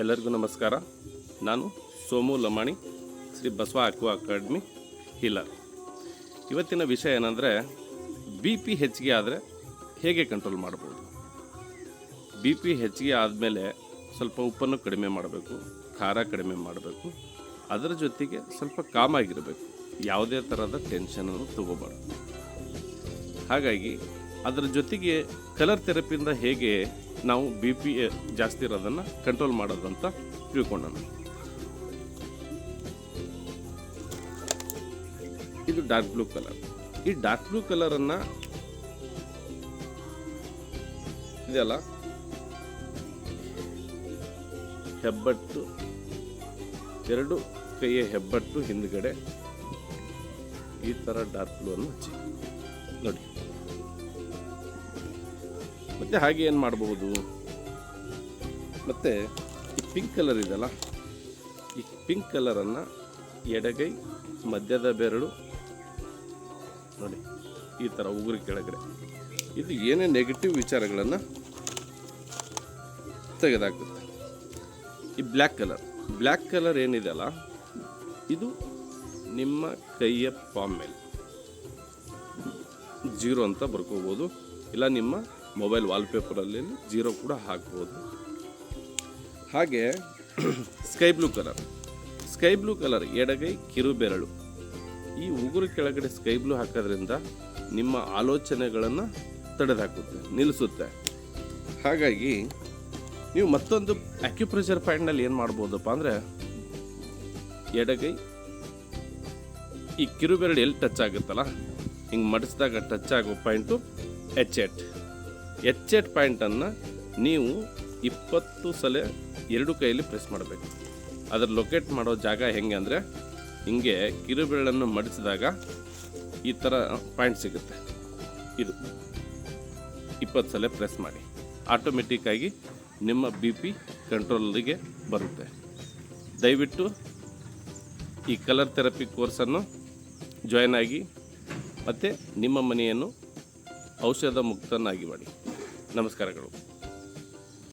ಎಲ್ಲರಿಗೂ ನಮಸ್ಕಾರ. ನಾನು ಸೋಮು ಲಮಾಣಿ, ಶ್ರೀ ಬಸವ ಅಕ್ವಾ ಅಕಾಡೆಮಿ ಹಿಲ್ಲರ್ ಇವತ್ತಿನ ವಿಷಯ ಏನಂದರೆ, ಬಿ ಪಿ ಹೆಚ್ಚಿಗೆ ಆದರೆ ಹೇಗೆ ಕಂಟ್ರೋಲ್ ಮಾಡ್ಬೋದು? ಬಿ ಪಿ ಹೆಚ್ಚಿಗೆ ಆದಮೇಲೆ ಸ್ವಲ್ಪ ಉಪ್ಪನ್ನು ಕಡಿಮೆ ಮಾಡಬೇಕು, ಖಾರ ಕಡಿಮೆ ಮಾಡಬೇಕು, ಅದರ ಜೊತೆಗೆ ಸ್ವಲ್ಪ ಕಾಮಾಗಿರಬೇಕು ಯಾವುದೇ ಥರದ ಟೆನ್ಷನನ್ನು ತಗೋಬಾರ್ದು. ಹಾಗಾಗಿ, ಅದರ ಜೊತೆಗೆ ಕಲರ್ ಥೆರಪಿಯಿಂದ ಹೇಗೆ ನಾವು ಬಿ ಪಿ ಜಾಸ್ತಿ ಇರೋದನ್ನು ಕಂಟ್ರೋಲ್ ಮಾಡೋದಂತ ತಿಳ್ಕೊಂಡೋಣ. ಇದು ಡಾರ್ಕ್ ಬ್ಲೂ ಕಲರ್ ಈ ಡಾರ್ಕ್ ಬ್ಲೂ ಕಲರನ್ನು ಇದೆಯಲ್ಲ? ಹೆಬ್ಬಟ್ಟು, ಎರಡು ಕೈಯ ಹೆಬ್ಬಟ್ಟು ಹಿಂದ್ಗಡೆ ಈ ಥರ ಡಾರ್ಕ್ ಬ್ಲೂ ಅನ್ನು ಹಚ್ಚಿ. ನೋಡಿ. ಮತ್ತೆ ಹಾಗೆ ಏನು ಮಾಡಬಹುದು ಮತ್ತು ಈ ಪಿಂಕ್ ಕಲರ್ ಇದೆಯಲ್ಲ, ಈ ಪಿಂಕ್ ಕಲರನ್ನು ಎಡಗೈ, ಮಧ್ಯದ ಬೆರಳು, ನೋಡಿ, ಈ ಥರ ಉಗುರು ಕೆಳಗಡೆ. ಇದು ಏನೇ ನೆಗೆಟಿವ್ ವಿಚಾರಗಳನ್ನು ತೆಗೆದಾಕುತ್ತೆ. ಈ ಬ್ಲ್ಯಾಕ್ ಕಲರ್ ಬ್ಲ್ಯಾಕ್ ಕಲರ್ ಏನಿದೆಯಲ್ಲ, ಇದು ನಿಮ್ಮ ಕೈಯ ಪಾಮ್ ಮೇಲೆ. ಜೀರೋ ಅಂತ ಬರ್ಕೋಬೋದು, ಇಲ್ಲ ನಿಮ್ಮ ಮೊಬೈಲ್ ವಾಲ್ಪೇಪರಲ್ಲಿ ಜೀರೋ ಕೂಡ ಹಾಕ್ಬೋದು. ಹಾಗೆ sky blue colour sky blue colour ಎಡಗೈ ಕಿರು ಬೆರಳು. ಈ ಉಗುರು ಕೆಳಗಡೆ ಸ್ಕೈ ಬ್ಲೂ ಹಾಕೋದ್ರಿಂದ ನಿಮ್ಮ ಆಲೋಚನೆಗಳನ್ನು ತಡೆದಾಕುತ್ತೆ, ನಿಲ್ಲಿಸುತ್ತೆ. ಹಾಗಾಗಿ ನೀವು ಮತ್ತೊಂದು ಅಕ್ಯುಪ್ರೆಷರ್ ಪಾಯಿಂಟ್ನಲ್ಲಿ ಏನು ಮಾಡ್ಬೋದಪ್ಪ ಅಂದರೆ ಎಡಗೈ ಈ ಕಿರುಬೆರಳು ಎಲ್ಲಿ ಟಚ್ ಆಗುತ್ತಲ್ಲ? ಹಿಂಗೆ ಮಡಿಸಿದಾಗ ಟಚ್ ಆಗೋ point H eight H eight ಪಾಯಿಂಟನ್ನು ನೀವು ಇಪ್ಪತ್ತು ಸಲ ಎರಡು ಕೈಯಲ್ಲಿ ಪ್ರೆಸ್ ಮಾಡಬೇಕು. ಅದರ ಲೊಕೇಟ್ ಮಾಡೋ ಜಾಗ ಹೆಂಗೆ ಅಂದರೆ ಹಿಂಗೆ ಕಿರುಬೆರಳನ್ನು ಮಡಿಸಿದಾಗ ಈ ಥರ ಪಾಯಿಂಟ್ ಸಿಗುತ್ತೆ. ಇದು ಇಪ್ಪತ್ತು ಸಲ ಪ್ರೆಸ್ ಮಾಡಿ. ಆಟೋಮೆಟಿಕ್ಕಾಗಿ ನಿಮ್ಮ ಬಿ ಪಿ ಕಂಟ್ರೋಲಿಗೆ ಬರುತ್ತೆ. ದಯವಿಟ್ಟು ಈ ಕಲರ್ ಥೆರಪಿ ಕೋರ್ಸನ್ನು ಜಾಯ್ನ್ ಆಗಿ ಮತ್ತು ನಿಮ್ಮ ಮನೆಯನ್ನು ಔಷಧ ಮುಕ್ತನಾಗಿ ಮಾಡಿ. ನಮಸ್ಕಾರಗಳು.